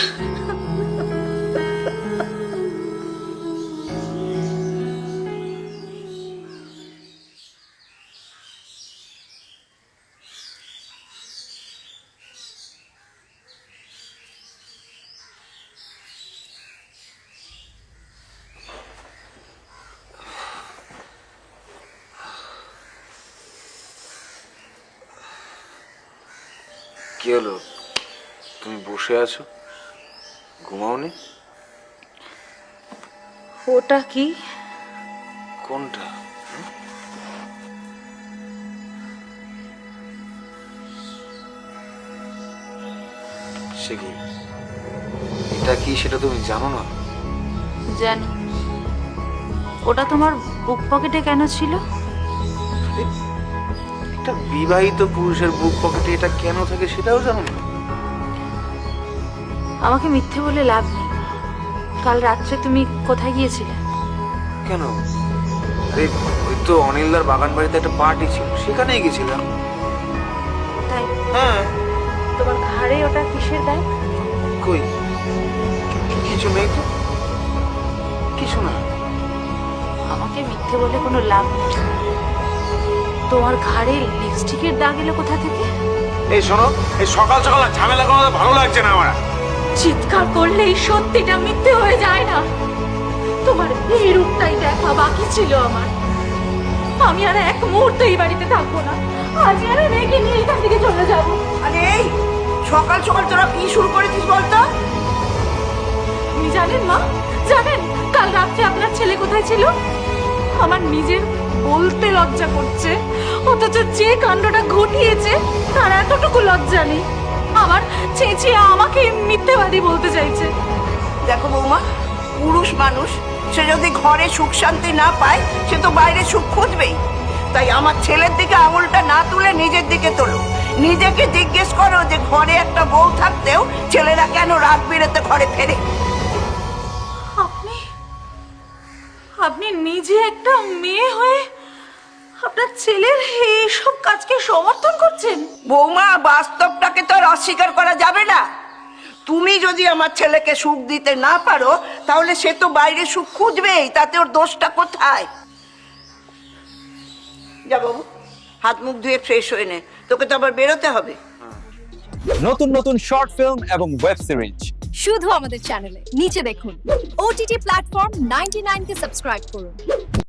কি হলো? তুমি বসে আছো? ঘুমাওনি? ওটা কি? কোনটা? সে কি? এটা কি সেটা তুমি জানো না? জানি। ওটা তোমার বুক পকেটে কেন ছিল? একটা বিবাহিত পুরুষের বুক পকেটে এটা কেন থাকে সেটাও জানো না? আমাকে মিথ্যে বলে লাভ নেই। কাল রাত্রে তুমি কোথায় গিয়েছিলে? কেন? আরে ওই তো অনিলদার বাগান বাড়িতে একটা পার্টি ছিল সেখানেই গেছিলাম। তাই? হ্যাঁ। তোমার ঘাড়ে ওটা কিসের ব্যাগ কই? কিছু নেই তো। কিছু না। আমাকে মিথ্যে বলে কোনো লাভ নেই। তোমার ঘাড়ে লিপস্টিকের দাগ এলো কোথা থেকে? এই শোনো এই সকাল সকাল ঝামেলা করা ভালো লাগছে না আমার। চিৎকার করলে এই সত্যিটা মিথ্যে হয়ে যায় না। তোমার এই রূপটাই দেখা বাকি ছিল আমার। আমি আর এক মুহূর্ত এই বাড়িতে থাকব না। আজ আর মেয়েকে নিয়ে এখান থেকে চলে যাব। আরে এই সকাল সকাল তোরা কি শুরু করেছিস বলতো? আপনি জানেন মা? জানেন কাল রাত্রে আপনার ছেলে কোথায় ছিল? আমার নিজের বলতে লজ্জা করছে। অথচ যে কাণ্ডটা ঘটিয়েছে তার এতটুকু লজ্জা নেই। আমার চেঁচিয়ে আমাকে মিথ্যেবাদী বলতে চাইছে। দেখো বৌমা পুরুষ মানুষ সে যদি ঘরে সুখ শান্তি না পায় সে তো বাইরে সুখ খুঁজবেই। তাই আমার ছেলের দিকে আঙুলটা না তুলে নিজের দিকে তোলো। নিজেকে জিজ্ঞেস করো যে ঘরে একটা বউ থাকতেও ছেলেরা কেন রাত বিরেতে ঘরে ফেরে? আপনি আপনি নিজে একটা মেয়ে হয়ে আপনার ছেলের এইসব কাজকে সমর্থন করছেন? বৌমা বাস্তবটাকে তো আর অস্বীকার করা যাবে না। তুমি যদি আমার ছেলেকে সুখ দিতে না পারো তাহলে সে তো বাইরে সুখ খুঁজবেই তাতে ওর দোষটা কোথায়? যা বাবু হাত মুখ ধুয়ে ফ্রেশ হয়ে নে। তোকে তো আবার বেরোতে হবে। নতুন নতুন শর্ট ফিল্ম এবং ওয়েব সিরিজ শুধু আমাদের চ্যানেলে নিচে দেখুন। ওটিটি প্ল্যাটফর্ম 99 কে সাবস্ক্রাইব করুন।